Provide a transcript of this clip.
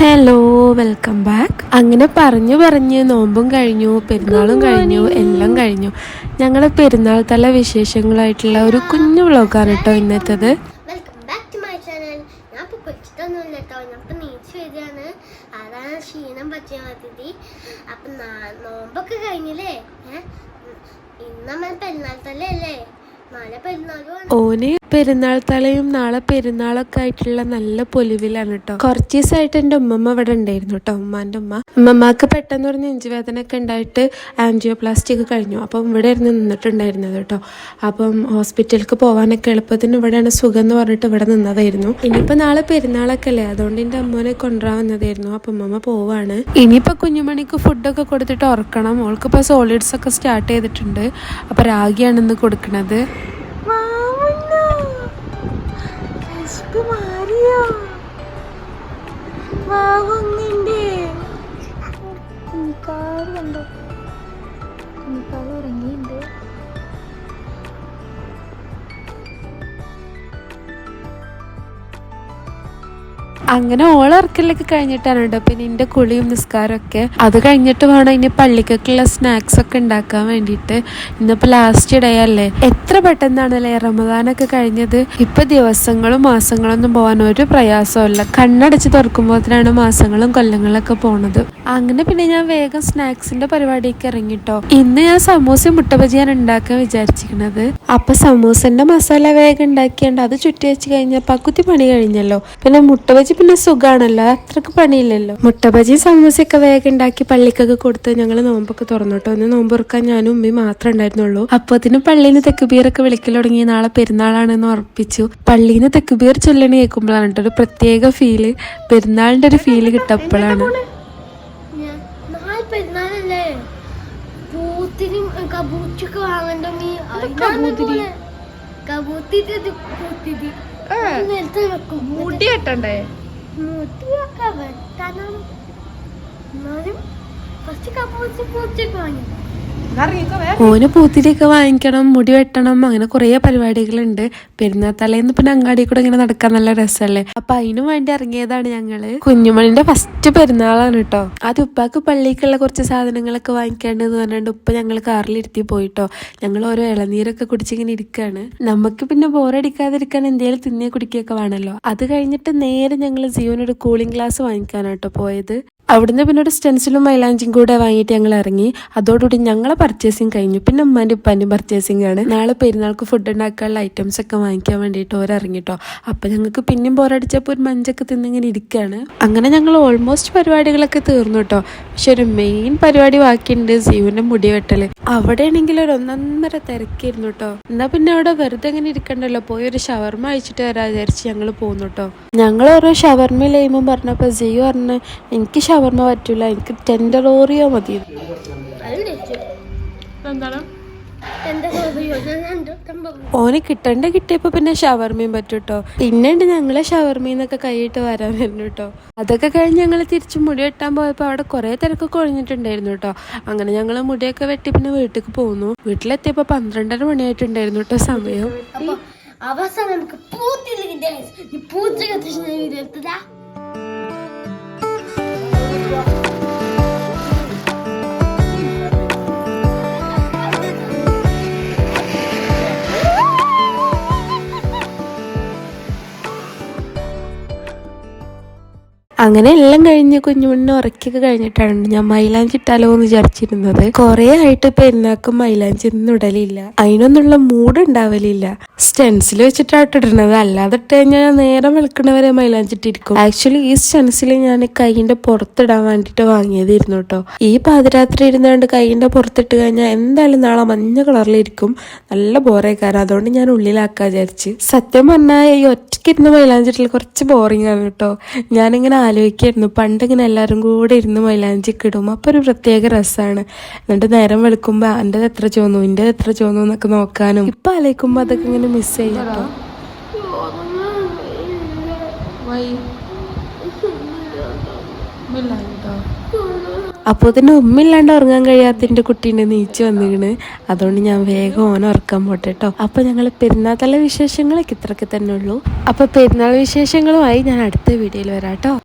Hello welcome back അങ്ങനെ പറഞ്ഞു പറഞ്ഞ് നോമ്പും കഴിഞ്ഞു പെരുന്നാളും കഴിഞ്ഞു എല്ലാം കഴിഞ്ഞു. ഞങ്ങളെ പെരുന്നാൾ തല വിശേഷങ്ങളായിട്ടുള്ള ഒരു കുഞ്ഞു വ്ളോഗാണ് കേട്ടോ ഇന്നത്തേത്. അതാണ് ക്ഷീണം പറ്റിയ മതി അപ്പം നോമ്പൊക്കെ കഴിഞ്ഞില്ലേ? ഇന്നമ്മ പെരുന്നാൾ തല്ലേ ഓന് പെരുന്നാൾ തലയും നാളെ പെരുന്നാളൊക്കെ ആയിട്ടുള്ള നല്ല പൊലിവിലാണ് കേട്ടോ കുറച്ച് ദിവസമായിട്ട് എന്റെ ഉമ്മമ്മ ഇവിടെ ഉണ്ടായിരുന്നു കേട്ടോ ഉമ്മാന്റെ ഉമ്മ. ഉമ്മമ്മക്ക് പെട്ടെന്ന് ഒരു നെഞ്ചുവേദന ഒക്കെ ഉണ്ടായിട്ട് ആൻജിയോപ്ലാസ്റ്റി കഴിഞ്ഞു. അപ്പം ഇവിടെ ഇരുന്ന് നിന്നിട്ടുണ്ടായിരുന്നത് കേട്ടോ അപ്പം ഹോസ്പിറ്റലിലേക്ക് പോകാനൊക്കെ എളുപ്പത്തിന് ഇവിടെയാണ് സുഖം എന്ന് പറഞ്ഞിട്ട് ഇവിടെ നിന്നതായിരുന്നു. ഇനിയിപ്പോൾ നാളെ പെരുന്നാളൊക്കെ അല്ലേ? അതുകൊണ്ട് എന്റെ അമ്മനെ കൊണ്ടുവരാൻ വന്നതായിരുന്നു. അപ്പം ഉമ്മമ്മ പോവാണ്. ഇനിയിപ്പോൾ കുഞ്ഞുമണിക്ക് ഫുഡൊക്കെ കൊടുത്തിട്ട് ഉറക്കണം. ഓൾക്കിപ്പോ സോളിഡ്സ് ഒക്കെ സ്റ്റാർട്ട് ചെയ്തിട്ടുണ്ട്. അപ്പോൾ രാഗിയാണ് ഇന്ന് കൊടുക്കുന്നത് മാറിയോ? വാവങ്ങ അങ്ങനെ ഓളിറക്കലൊക്കെ കഴിഞ്ഞിട്ടാണ് കേട്ടോ. പിന്നെ എന്റെ കുളിയും നിസ്കാരമൊക്കെ. അത് കഴിഞ്ഞിട്ട് വേണം ഇനി പള്ളിക്കൊക്കെയുള്ള സ്നാക്സ് ഒക്കെ ഉണ്ടാക്കാൻ വേണ്ടിയിട്ട്. ഇന്നിപ്പോൾ ലാസ്റ്റ് ഡേ അല്ലേ? എത്ര പെട്ടെന്നാണല്ലേ റമദാനൊക്കെ കഴിഞ്ഞത്? ഇപ്പൊ ദിവസങ്ങളും മാസങ്ങളൊന്നും പോകാൻ ഒരു പ്രയാസമില്ല കണ്ണടച്ച് തുറക്കുമ്പോഴത്തേനാണ് മാസങ്ങളും കൊല്ലങ്ങളൊക്കെ പോണത്. അങ്ങനെ പിന്നെ ഞാൻ വേഗം സ്നാക്സിന്റെ പരിപാടിക്ക് ഇറങ്ങിട്ടോ. ഇന്ന് ഞാൻ സമൂസയും മുട്ട ബജിയാണ് ഉണ്ടാക്കാൻ വിചാരിച്ചിരിക്കുന്നത് അപ്പൊ സമൂസന്റെ മസാല വേഗം ഉണ്ടാക്കിയാണ്ട് അത് ചുറ്റി വെച്ച് കഴിഞ്ഞാൽ പകുതി പണി കഴിഞ്ഞല്ലോ. പിന്നെ മുട്ട ബജി പിന്നെ സുഖാണല്ലോ. അത്രയ്ക്ക് പണിയില്ലല്ലോ. മുട്ട ബജി സമൂസയൊക്കെ വേഗം ഉണ്ടാക്കി പള്ളിക്കൊക്കെ കൊടുത്ത് ഞങ്ങൾ നോമ്പൊക്കെ തുറന്നോട്ടോ. ഒന്ന് നോമ്പ് തുറക്കാൻ ഞാനും ഉമ്മയും മാത്രമേ ഉണ്ടായിരുന്നുള്ളൂ. അപ്പത്തിന് പള്ളിയിൽ നിന്ന് തെക്കുബീറൊക്കെ വിളിക്കൽ തുടങ്ങി. നാളെ പെരുന്നാളാണെന്ന് ഉറപ്പിച്ചു. പള്ളിയിൽ നിന്ന് തെക്കുബീർ ചൊല്ലണ കേൾക്കുമ്പോഴാണ് കേട്ടോ. ഒരു പ്രത്യേക ഫീൽ പെരുന്നാളിന്റെ ഒരു ഫീൽ കിട്ടപ്പോഴാണ്. ഞാൻ നാളെ പെരുന്നാളല്ലേ? പൂത്തിനും കബൂച്ചൊക്കെ വാങ്ങണ്ട മീ കബൂത്തിരി. പൂത്തിരി വെക്കും. മുടി കെട്ടണ്ടേ മുട്ടിയൊക്കെ വെട്ടാനും എന്നാലും കുറച്ച് കബൂച്ച് പൂച്ചൊക്കെ വാങ്ങി ഓന് പൂത്തിരിയൊക്കെ വാങ്ങിക്കണം മുടി വെട്ടണം അങ്ങനെ കുറേ പരിപാടികളുണ്ട്. പെരുന്നാൾ തലേന്ന് പിന്നെ അങ്ങാടി കൂടെ ഇങ്ങനെ നടക്കാൻ നല്ല രസമല്ലേ അപ്പൊ അതിനു വേണ്ടി ഇറങ്ങിയതാണ് ഞങ്ങൾ. കുഞ്ഞുമണിന്റെ ഫസ്റ്റ് പെരുന്നാളാണ് കേട്ടോ അത് ഉപ്പാക്ക് പള്ളിക്കുള്ള കുറച്ച് സാധനങ്ങളൊക്കെ വാങ്ങിക്കാണ്ടെന്ന് പറഞ്ഞിട്ട് ഉപ്പ ഞങ്ങൾ കാറിലിരുത്തി പോയിട്ടോ. ഞങ്ങൾ ഓരോ ഇളനീരൊക്കെ കുടിച്ചിങ്ങനെ ഇരിക്കുകയാണ് നമുക്ക് പിന്നെ ബോറടിക്കാതിരിക്കാൻ എന്തെങ്കിലും തിന്നേ കുടിക്കുകയൊക്കെ വേണമല്ലോ അത് കഴിഞ്ഞിട്ട് നേരെ ഞങ്ങൾ ജീവനൊരു കൂളിംഗ് ഗ്ലാസ് വാങ്ങിക്കാനാട്ടോ പോയത്. അവിടുന്ന് പിന്നെ ഒരു സ്റ്റെൻസിലും മൈലാഞ്ചിയും കൂടെ വാങ്ങിയിട്ട് ഞങ്ങൾ ഇറങ്ങി. അതോടുകൂടി ഞങ്ങളെ പർച്ചേസിങ് കഴിഞ്ഞു. പിന്നെ ഉമ്മാന്റെ ഉപ്പാന്റെ പർച്ചേസിങ് ആണ്. നാളെ പെരുന്നാൾക്ക് ഫുഡ് ഉണ്ടാക്കാനുള്ള ഐറ്റംസ് ഒക്കെ വാങ്ങിക്കാൻ വേണ്ടിയിട്ട് ഓരോ ഇറങ്ങിട്ടോ. അപ്പം ഞങ്ങൾക്ക് പിന്നെയും ബോറടിച്ചപ്പോൾ ഒരു മഞ്ചൊക്കെ തിന്നിങ്ങനെ ഇരിക്കുകയാണ് അങ്ങനെ ഞങ്ങൾ ഓൾമോസ്റ്റ് പരിപാടികളൊക്കെ തീർന്നു കേട്ടോ പക്ഷെ ഒരു മെയിൻ പരിപാടി ബാക്കിയുണ്ട് ജീവന്റെ മുടി വെട്ടൽ അവിടെ ആണെങ്കിൽ ഒരു ഒന്നൊന്നര തിരക്കായിരുന്നു കേട്ടോ എന്നാ പിന്നെ അവിടെ വെറുതെ ഇങ്ങനെ ഇരിക്കണ്ടല്ലോ. പോയി ഒരു ഷവർമ അഴിച്ചിട്ട് വരാ വിചാരിച്ച് ഞങ്ങൾ പോകുന്നു കേട്ടോ ഞങ്ങൾ ഓരോ ഷവർമ ലൈമും പറഞ്ഞപ്പോൾ ജിയോ പറഞ്ഞ് എനിക്ക് ഷവർമ പറ്റൂല. എനിക്ക് ടെൻഡർ ഓറിയോ മതി. ഓന് കിട്ടണ്ട കിട്ടിയപ്പോ പിന്നെ ഷവർമയും പറ്റും കേട്ടോ പിന്നെയുണ്ട് ഞങ്ങളെ ഷവർമീന്നൊക്കെ കൈയിട്ട് വരാൻ വരുന്നു കേട്ടോ അതൊക്കെ കഴിഞ്ഞ് ഞങ്ങൾ തിരിച്ച് മുടി വെട്ടാൻ പോയപ്പോൾ അവിടെ കുറെ തിരക്കൊക്കെ ഒഴിഞ്ഞിട്ടുണ്ടായിരുന്നു കേട്ടോ അങ്ങനെ ഞങ്ങൾ മുടിയൊക്കെ വെട്ടി പിന്നെ വീട്ടിലേക്ക് പോന്നു. വീട്ടിലെത്തിയപ്പോ പന്ത്രണ്ടര മണിയായിട്ടുണ്ടായിരുന്നു കേട്ടോ സമയം. അവസാനം നമുക്ക് പൂത്തിരി ഈ പൂച്ച കത്തിച്ച് അങ്ങനെ എല്ലാം കഴിഞ്ഞ് കുഞ്ഞുമണ്ണിനെ ഉറക്കിയൊക്കെ കഴിഞ്ഞിട്ടാണ് ഞാൻ മൈലാഞ്ചി ഇട്ടാലോ എന്ന് വിചാരിച്ചിരുന്നത്. കുറെ ആയിട്ട് പെരുന്നാക്കും മൈലാഞ്ചി ഒന്നും ഇടലില്ല. അതിനൊന്നുള്ള മൂഡ് ഉണ്ടാവലില്ല. സ്റ്റെൻസിൽ വെച്ചിട്ടാണ് ഇടുന്നത് അല്ലാതെ ഇട്ട് കഴിഞ്ഞാൽ നേരം വെളുക്കണവരെ മൈലാഞ്ചി ഇട്ടിരിക്കും. ആക്ച്വലി ഈ സ്റ്റെൻസിൽ ഞാൻ കൈയിന്റെ പുറത്തിടാൻ വേണ്ടിട്ട് വാങ്ങിയതായിരുന്നു കേട്ടോ ഈ പാതിരാത്രി ഇരുന്നുകൊണ്ട് കൈയിന്റെ പുറത്തിട്ട് കഴിഞ്ഞാൽ എന്തായാലും നാളെ മഞ്ഞ കളറിലിരിക്കും. നല്ല ബോറേക്കാരം. അതുകൊണ്ട് ഞാൻ ഉള്ളിലാക്കാൻ വിചാരിച്ച്. സത്യം പറഞ്ഞാൽ ഈ ഒറ്റയ്ക്കിരുന്ന് മൈലാഞ്ചിട്ടിൽ കുറച്ച് ബോറിംഗ് ആണ് കേട്ടോ ഞാനിങ്ങനെ ആലോചിക്കായിരുന്നു. പണ്ട് ഇങ്ങനെ എല്ലാവരും കൂടെ ഇരുന്ന് മൈലാഞ്ചിക്ക് ഇടും. അപ്പോൾ ഒരു പ്രത്യേക രസമാണ് എന്നിട്ട് നേരം വെളുക്കുമ്പോൾ എന്റെ എത്ര ചോന്നു? എന്റെ എത്ര ചോന്നു? എന്നൊക്കെ നോക്കാനും. ഇപ്പം ആലോചിക്കുമ്പോൾ അതൊക്കെ ഇങ്ങനെ മിസ് ചെയ്യാം അപ്പോൾ തന്നെ ഉമ്മില്ലാണ്ട് ഉറങ്ങാൻ കഴിയാത്ത എന്റെ കുട്ടീന്റെ നീച്ച് വന്നിക്കണ്. അതുകൊണ്ട് ഞാൻ വേഗം ഓനെ ഉറക്കാൻ പോട്ടെ കേട്ടോ അപ്പോൾ ഞങ്ങൾ പെരുന്നാൾ തല വിശേഷങ്ങളൊക്കെ ഇത്രയൊക്കെ തന്നെ ഉള്ളൂ. അപ്പോൾ പെരുന്നാൾ വിശേഷങ്ങളുമായി ഞാൻ അടുത്ത വീഡിയോയിൽ വരാം കേട്ടോ